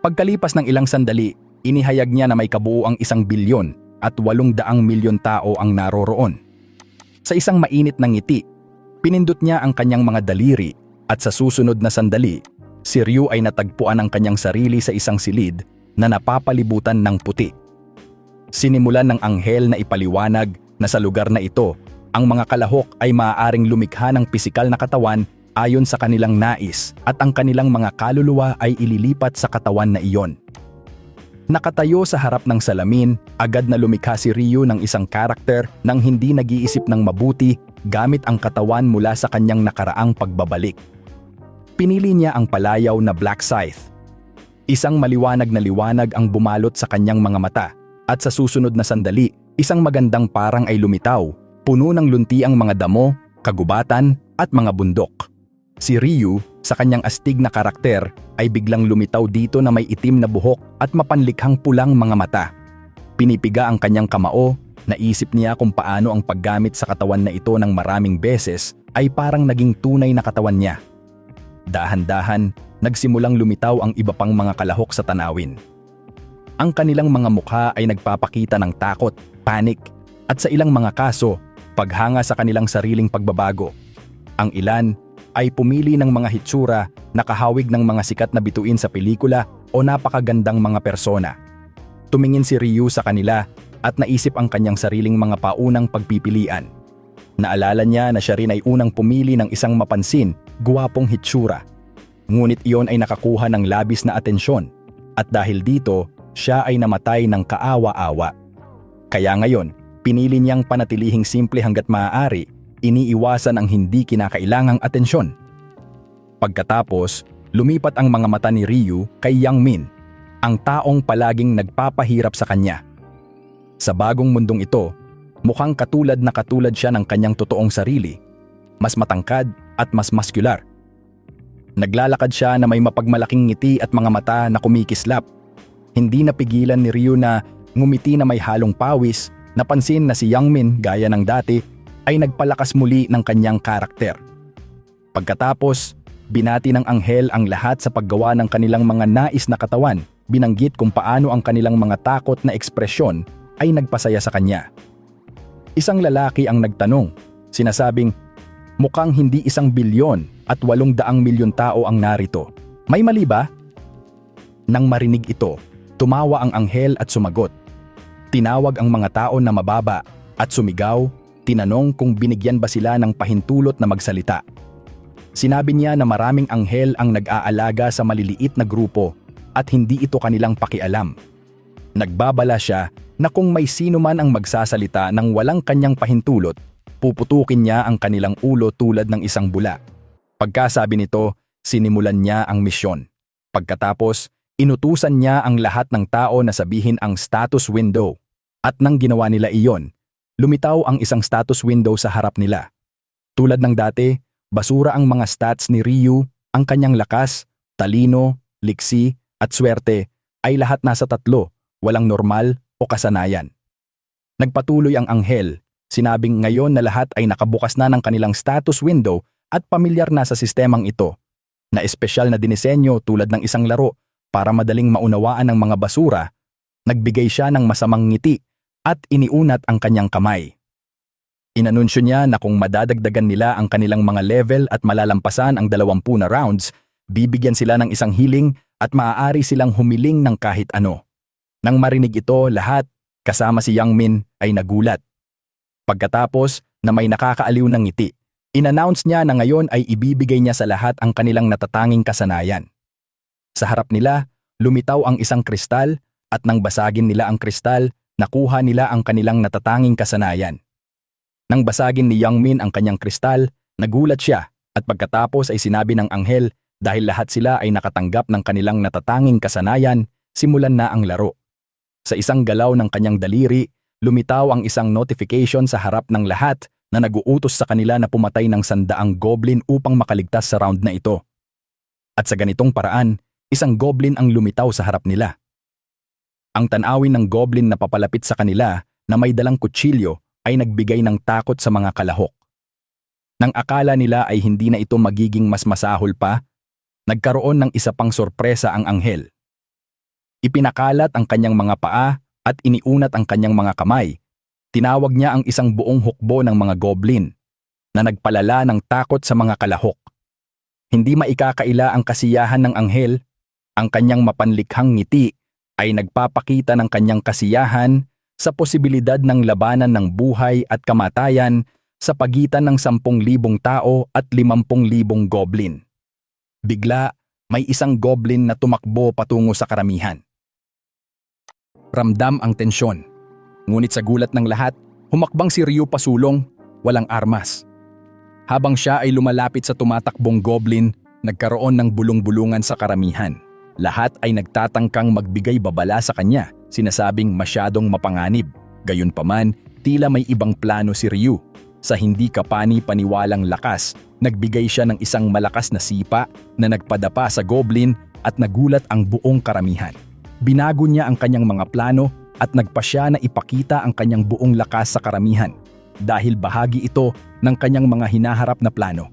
Pagkalipas ng ilang sandali, inihayag niya na may kabuuang isang bilyon at walong daang milyon tao ang naroroon. Sa isang mainit ng ngiti, pinindot niya ang kanyang mga daliri at sa susunod na sandali, si Ryu ay natagpuan ang kanyang sarili sa isang silid na napapalibutan ng puti. Sinimulan ng anghel na ipaliwanag na sa lugar na ito, ang mga kalahok ay maaaring lumikha ng pisikal na katawan ayon sa kanilang nais at ang kanilang mga kaluluwa ay ililipat sa katawan na iyon. Nakatayo sa harap ng salamin, agad na lumikha si Ryu ng isang karakter nang hindi nag-iisip ng mabuti gamit ang katawan mula sa kanyang nakaraang pagbabalik. Pinili niya ang palayaw na Black Scythe. Isang maliwanag na liwanag ang bumalot sa kanyang mga mata at sa susunod na sandali, isang magandang parang ay lumitaw, puno ng luntiang mga damo, kagubatan at mga bundok. Si Ryu, sa kanyang astig na karakter, ay biglang lumitaw dito na may itim na buhok at mapanlikhang pulang mga mata. Pinipiga ang kanyang kamao, naisip niya kung paano ang paggamit sa katawan na ito ng maraming beses ay parang naging tunay na katawan niya. Dahan-dahan, nagsimulang lumitaw ang iba pang mga kalahok sa tanawin. Ang kanilang mga mukha ay nagpapakita ng takot, panik, at sa ilang mga kaso, paghanga sa kanilang sariling pagbabago. Ang ilan ay pumili ng mga hitsura na kahawig ng mga sikat na bituin sa pelikula o napakagandang mga persona. Tumingin si Ryu sa kanila at naisip ang kanyang sariling mga paunang pagpipilian. Naalala niya na siya rin ay unang pumili ng isang mapansin, guwapong hitsura. Ngunit iyon ay nakakuha ng labis na atensyon at dahil dito, siya ay namatay ng kaawa-awa. Kaya ngayon, pinili niyang panatilihing simple hanggat maaari iniiwasan ang hindi kinakailangang atensyon. Pagkatapos, lumipat ang mga mata ni Ryu kay Yang Min, ang taong palaging nagpapahirap sa kanya. Sa bagong mundong ito, mukhang katulad na katulad siya ng kanyang totoong sarili, mas matangkad at mas maskular. Naglalakad siya na may mapagmalaking ngiti at mga mata na kumikislap. Hindi napigilan ni Ryu na ngumiti na may halong pawis, napansin na si Yang Min gaya ng dati ay nagpalakas muli ng kanyang karakter. Pagkatapos, binati ng anghel ang lahat sa paggawa ng kanilang mga nais na katawan, binanggit kung paano ang kanilang mga takot na ekspresyon ay nagpasaya sa kanya. Isang lalaki ang nagtanong, sinasabing, mukhang hindi isang bilyon at walong daang milyon tao ang narito. May mali ba? Nang marinig ito, tumawa ang anghel at sumagot. Tinawag ang mga tao na mababa at sumigaw tinanong kung binigyan ba sila ng pahintulot na magsalita. Sinabi niya na maraming anghel ang nag-aalaga sa maliliit na grupo at hindi ito kanilang pakialam. Nagbabala siya na kung may sino man ang magsasalita ng walang kanyang pahintulot, puputukin niya ang kanilang ulo tulad ng isang bula. Pagkasabi nito, sinimulan niya ang misyon. Pagkatapos, inutusan niya ang lahat ng tao na sabihin ang status window. At nang ginawa nila iyon, lumitaw ang isang status window sa harap nila. Tulad ng dati, basura ang mga stats ni Ryu, ang kanyang lakas, talino, liksi, at swerte ay lahat nasa tatlo, walang normal o kasanayan. Nagpatuloy ang anghel, sinabing ngayon na lahat ay nakabukas na ng kanilang status window at pamilyar na sa sistemang ito, na espesyal na dinisenyo tulad ng isang laro para madaling maunawaan ng mga basura, nagbigay siya ng masamang ngiti at iniunat ang kanyang kamay. Inanunsyo niya na kung madadagdagan nila ang kanilang mga level at malalampasan ang 20 na rounds, bibigyan sila ng isang healing at maaari silang humiling ng kahit ano. Nang marinig ito, lahat, kasama si Yang Min, ay nagulat. Pagkatapos na may nakakaaliw ng ngiti, inannounce niya na ngayon ay ibibigay niya sa lahat ang kanilang natatanging kasanayan. Sa harap nila, lumitaw ang isang kristal at nang basagin nila ang kristal, nakuha nila ang kanilang natatanging kasanayan. Nang basagin ni Yang Min ang kanyang kristal, nagulat siya at pagkatapos ay sinabi ng anghel dahil lahat sila ay nakatanggap ng kanilang natatanging kasanayan, simulan na ang laro. Sa isang galaw ng kanyang daliri, lumitaw ang isang notification sa harap ng lahat na naguutos sa kanila na pumatay ng sandaang goblin upang makaligtas sa round na ito. At sa ganitong paraan, isang goblin ang lumitaw sa harap nila. Ang tanawin ng goblin na papalapit sa kanila na may dalang kutsilyo ay nagbigay ng takot sa mga kalahok. Nang akala nila ay hindi na ito magiging mas masahol pa, nagkaroon ng isa pang sorpresa ang anghel. Ipinakalat ang kanyang mga paa at iniunat ang kanyang mga kamay. Tinawag niya ang isang buong hukbo ng mga goblin na nagpalala ng takot sa mga kalahok. Hindi maikakaila ang kasiyahan ng anghel, ang kanyang mapanlikhang ngiti ay nagpapakita ng kanyang kasiyahan sa posibilidad ng labanan ng buhay at kamatayan sa pagitan ng 10,000 tao at 50,000 goblin. Bigla, may isang goblin na tumakbo patungo sa karamihan. Ramdam ang tensyon. Ngunit sa gulat ng lahat, humakbang si Ryu pasulong, walang armas. Habang siya ay lumalapit sa tumatakbong goblin, nagkaroon ng bulong-bulungan sa karamihan. Lahat ay nagtatangkang magbigay babala sa kanya, sinasabing masyadong mapanganib. Gayunpaman, tila may ibang plano si Ryu. Sa hindi kapani-paniwalang lakas, nagbigay siya ng isang malakas na sipa na nagpadapa sa goblin at nagulat ang buong karamihan. Binago niya ang kanyang mga plano at nagpa siya na ipakita ang kanyang buong lakas sa karamihan dahil bahagi ito ng kanyang mga hinaharap na plano.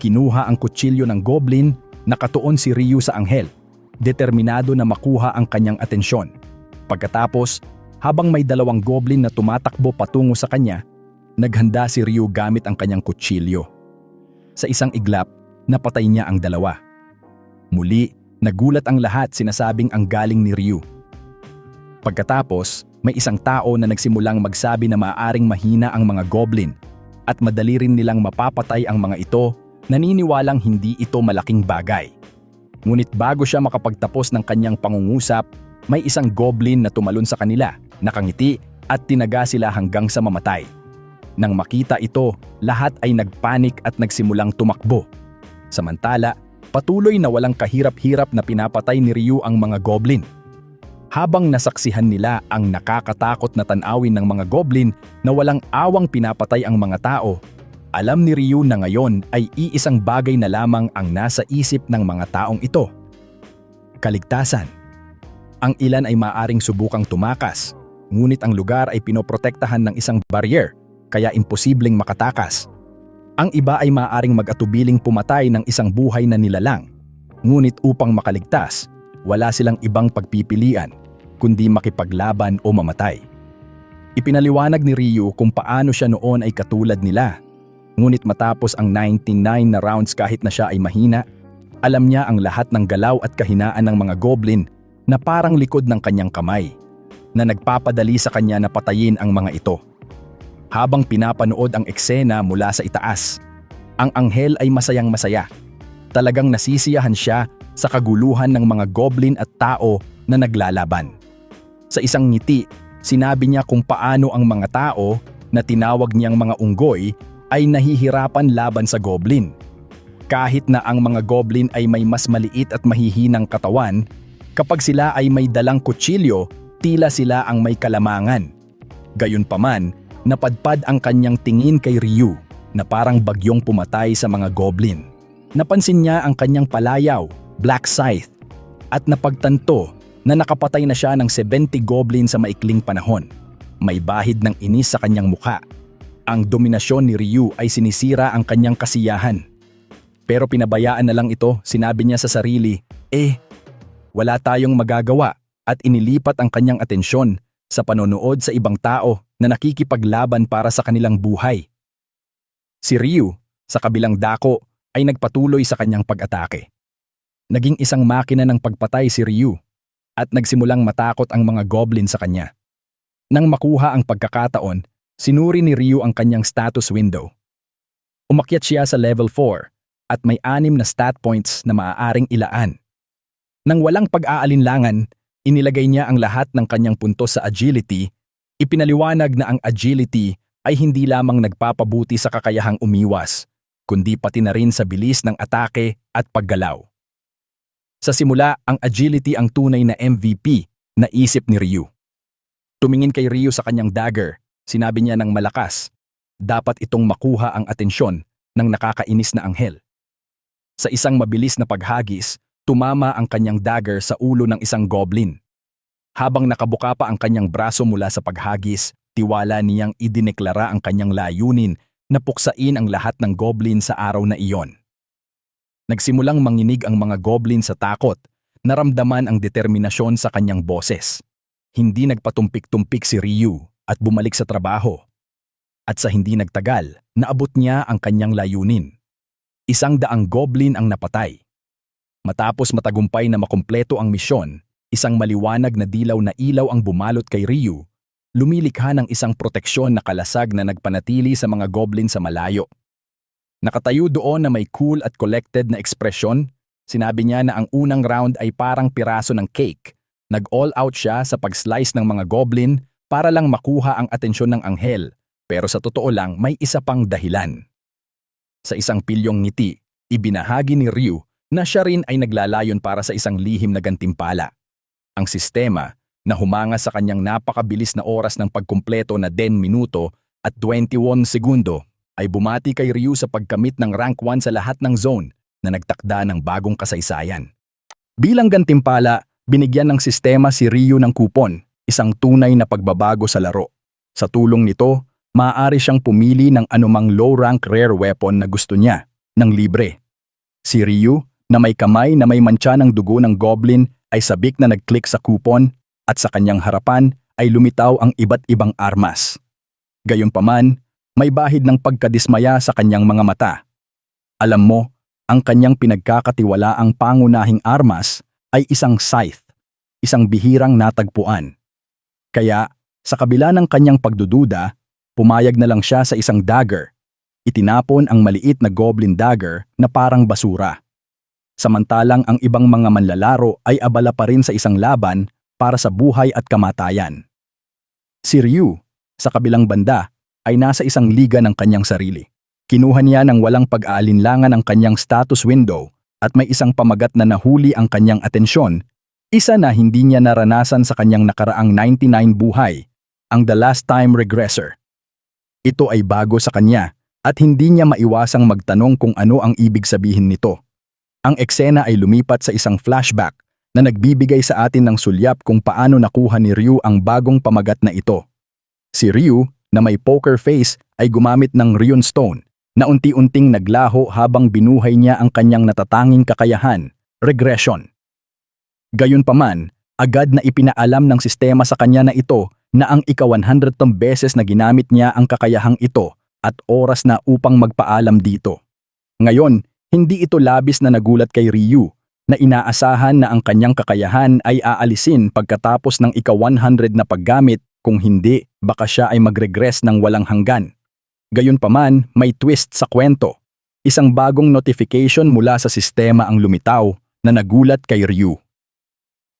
Kinuha ang kutsilyo ng goblin, nakatuon si Ryu sa anghel, determinado na makuha ang kanyang atensyon. Pagkatapos, habang may dalawang goblin na tumatakbo patungo sa kanya, naghanda si Ryu gamit ang kanyang kutsilyo. Sa isang iglap, napatay niya ang dalawa. Muli, nagulat ang lahat sinasabing ang galing ni Ryu. Pagkatapos, may isang tao na nagsimulang magsabi na maaaring mahina ang mga goblin at madali rin nilang mapapatay ang mga ito, naniniwalang hindi ito malaking bagay. Ngunit bago siya makapagtapos ng kanyang pangungusap, may isang goblin na tumalon sa kanila, nakangiti at tinaga sila hanggang sa mamatay. Nang makita ito, lahat ay nagpanik at nagsimulang tumakbo. Samantala, patuloy na walang kahirap-hirap na pinapatay ni Ryu ang mga goblin. Habang nasaksihan nila ang nakakatakot na tanawin ng mga goblin na walang awang pinapatay ang mga tao, alam ni Ryu na ngayon ay iisang bagay na lamang ang nasa isip ng mga taong ito. Kaligtasan. Ang ilan ay maaring subukang tumakas, ngunit ang lugar ay pinoprotektahan ng isang barrier, kaya imposibleng makatakas. Ang iba ay maaaring mag-atubiling pumatay ng isang buhay na nilalang. Ngunit upang makaligtas, wala silang ibang pagpipilian, kundi makipaglaban o mamatay. Ipinaliwanag ni Ryu kung paano siya noon ay katulad nila. Ngunit matapos ang 99 na rounds kahit na siya ay mahina, alam niya ang lahat ng galaw at kahinaan ng mga goblin na parang likod ng kanyang kamay, na nagpapadali sa kanya na patayin ang mga ito. Habang pinapanood ang eksena mula sa itaas, ang anghel ay masayang masaya. Talagang nasisiyahan siya sa kaguluhan ng mga goblin at tao na naglalaban. Sa isang ngiti, sinabi niya kung paano ang mga tao na tinawag niyang mga unggoy ay nahihirapan laban sa goblin. Kahit na ang mga goblin ay may mas maliit at mahihinang katawan, kapag sila ay may dalang kutsilyo, tila sila ang may kalamangan. Gayunpaman, napadpad ang kanyang tingin kay Ryu na parang bagyong pumatay sa mga goblin. Napansin niya ang kanyang palayaw, Black Scythe, at napagtanto na nakapatay na siya ng 70 goblin sa maikling panahon. May bahid ng inis sa kanyang mukha. Ang dominasyon ni Ryu ay sinisira ang kanyang kasiyahan. Pero pinabayaan na lang ito, sinabi niya sa sarili, eh, wala tayong magagawa at inilipat ang kanyang atensyon sa panonood sa ibang tao na nakikipaglaban para sa kanilang buhay. Si Ryu, sa kabilang dako, ay nagpatuloy sa kanyang pag-atake. Naging isang makina ng pagpatay si Ryu at nagsimulang matakot ang mga goblin sa kanya. Nang makuha ang pagkakataon, sinuri ni Ryu ang kanyang status window. Umakyat siya sa level 4 at may anim na stat points na maaaring ilaan. Nang walang pag-aalinlangan, inilagay niya ang lahat ng kanyang puntos sa agility, ipinaliwanag na ang agility ay hindi lamang nagpapabuti sa kakayahang umiwas, kundi pati na rin sa bilis ng atake at paggalaw. Sa simula, ang agility ang tunay na MVP na isip ni Ryu. Tumingin kay Ryu sa kanyang dagger, sinabi niya ng malakas, dapat itong makuha ang atensyon ng nakakainis na anghel. Sa isang mabilis na paghagis, tumama ang kanyang dagger sa ulo ng isang goblin. Habang nakabuka pa ang kanyang braso mula sa paghagis, tiwala niyang idineklara ang kanyang layunin na puksain ang lahat ng goblin sa araw na iyon. Nagsimulang manginig ang mga goblin sa takot Naramdaman ang determinasyon sa kanyang boses. Hindi nagpatumpik-tumpik si Ryu at bumalik sa trabaho. At sa hindi nagtagal, naabot niya ang kanyang layunin. Isang daang goblin ang napatay. Matapos matagumpay na makumpleto ang misyon, isang maliwanag na dilaw na ilaw ang bumalot kay Ryu. Lumilikha ng isang proteksyon na kalasag na nagpanatili sa mga goblin sa malayo. Nakatayo doon na may cool at collected na ekspresyon, sinabi niya na ang unang round ay parang piraso ng cake. Nag-all out siya sa pag-slice ng mga goblin para lang makuha ang atensyon ng anghel, pero sa totoo lang may isa pang dahilan. Sa isang pilyong ngiti, ibinahagi ni Ryu na siya rin ay naglalayon para sa isang lihim na gantimpala. Ang sistema na humanga sa kanyang napakabilis na oras ng pagkumpleto na 10 minuto at 21 segundo ay bumati kay Ryu sa pagkamit ng rank 1 sa lahat ng zone na nagtakda ng bagong kasaysayan. Bilang gantimpala, binigyan ng sistema si Ryu ng kupon, isang tunay na pagbabago sa laro. Sa tulong nito, maaari siyang pumili ng anumang low-rank rare weapon na gusto niya, ng libre. Si Ryu, na may kamay na may mantsa ng dugo ng goblin, ay sabik na nag-click sa kupon at sa kanyang harapan ay lumitaw ang iba't ibang armas. Gayunpaman, may bahid ng pagkadismaya sa kanyang mga mata. Alam mo, ang kanyang pinagkakatiwalaang pangunahing armas ay isang scythe, isang bihirang natagpuan. Kaya, sa kabila ng kanyang pagdududa, pumayag na lang siya sa isang dagger. Itinapon ang maliit na goblin dagger na parang basura. Samantalang ang ibang mga manlalaro ay abala pa rin sa isang laban para sa buhay at kamatayan. Si Ryu, sa kabilang banda, ay nasa isang liga ng kanyang sarili. Kinuha niya ng walang pag-aalinlangan ang kanyang status window at may isang pamagat na nahuli ang kanyang atensyon, isa na hindi niya naranasan sa kanyang nakaraang 99 buhay, ang The Last Time Regressor. Ito ay bago sa kanya at hindi niya maiwasang magtanong kung ano ang ibig sabihin nito. Ang eksena ay lumipat sa isang flashback na nagbibigay sa atin ng sulyap kung paano nakuha ni Ryu ang bagong pamagat na ito. Si Ryu, na may poker face, ay gumamit ng Ryun Stone na unti-unting naglaho habang binuhay niya ang kanyang natatanging kakayahan, regression. Gayunpaman, agad na ipinaalam ng sistema sa kanya na ito na ang ika-100 beses na ginamit niya ang kakayahang ito at oras na upang magpaalam dito. Ngayon, hindi ito labis na nagulat kay Ryu na inaasahan na ang kanyang kakayahan ay aalisin pagkatapos ng ika-100 na paggamit kung hindi, baka siya ay magregress ng walang hanggan. Gayunpaman, may twist sa kwento. Isang bagong notification mula sa sistema ang lumitaw na nagulat kay Ryu.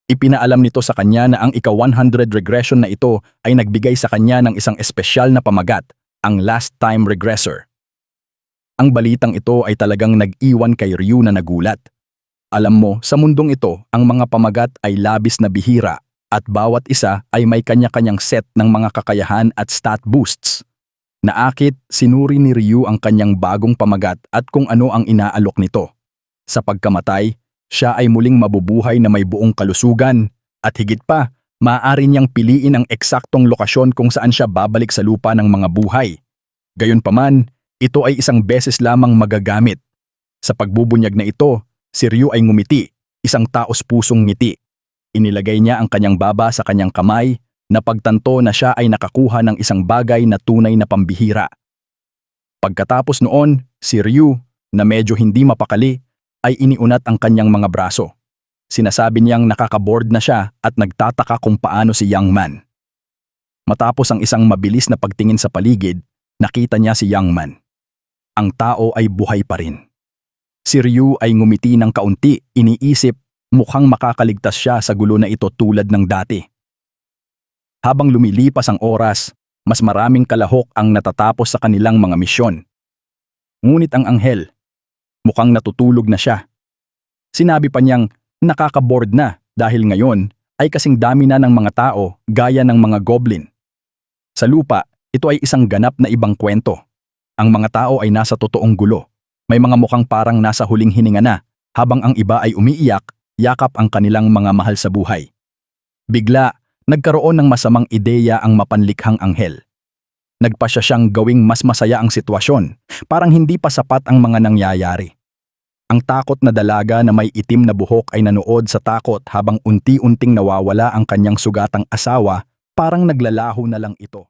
Ipinaalam nito sa kanya na ang ika-100 regression na ito ay nagbigay sa kanya ng isang espesyal na pamagat, ang last time regressor. Ang balitang ito ay talagang nag-iwan kay Ryu na nagulat. Alam mo, sa mundong ito, ang mga pamagat ay labis na bihira at bawat isa ay may kanya-kanyang set ng mga kakayahan at stat boosts. Naakit, sinuri ni Ryu ang kanyang bagong pamagat at kung ano ang inaalok nito. Sa pagkamatay, siya ay muling mabubuhay na may buong kalusugan at higit pa, maaari niyang piliin ang eksaktong lokasyon kung saan siya babalik sa lupa ng mga buhay. Gayunpaman, ito ay isang beses lamang magagamit. Sa pagbubunyag na ito, si Ryu ay ngumiti, isang taos pusong ngiti. Inilagay niya ang kanyang baba sa kanyang kamay na pagtanto na siya ay nakakuha ng isang bagay na tunay na pambihira. Pagkatapos noon, si Ryu, na medyo hindi mapakali, ay iniunat ang kanyang mga braso. Sinasabi niyang nakakaboard na siya at nagtataka kung paano si Young Man. Matapos ang isang mabilis na pagtingin sa paligid, nakita niya si Young Man ang tao ay buhay pa rin. Si Ryu ay ngumiti ng kaunti, iniisip mukhang makakaligtas siya sa gulo na ito tulad ng dati. Habang lumilipas ang oras, mas maraming kalahok ang natatapos sa kanilang mga misyon. Ngunit ang anghel, mukhang natutulog na siya. Sinabi pa niyang nakakaboard na dahil ngayon ay kasing dami na ng mga tao gaya ng mga goblin. Sa lupa, ito ay isang ganap na ibang kwento. Ang mga tao ay nasa totoong gulo. May mga mukhang parang nasa huling hininga na, habang ang iba ay umiiyak, yakap ang kanilang mga mahal sa buhay. Bigla, nagkaroon ng masamang ideya ang mapanlikhang anghel. Nagpasya siyang gawing mas masaya ang sitwasyon, parang hindi pa sapat ang mga nangyayari. Ang takot na dalaga na may itim na buhok ay nanood sa takot habang unti-unting nawawala ang kanyang sugatang asawa, parang naglalaho na lang ito.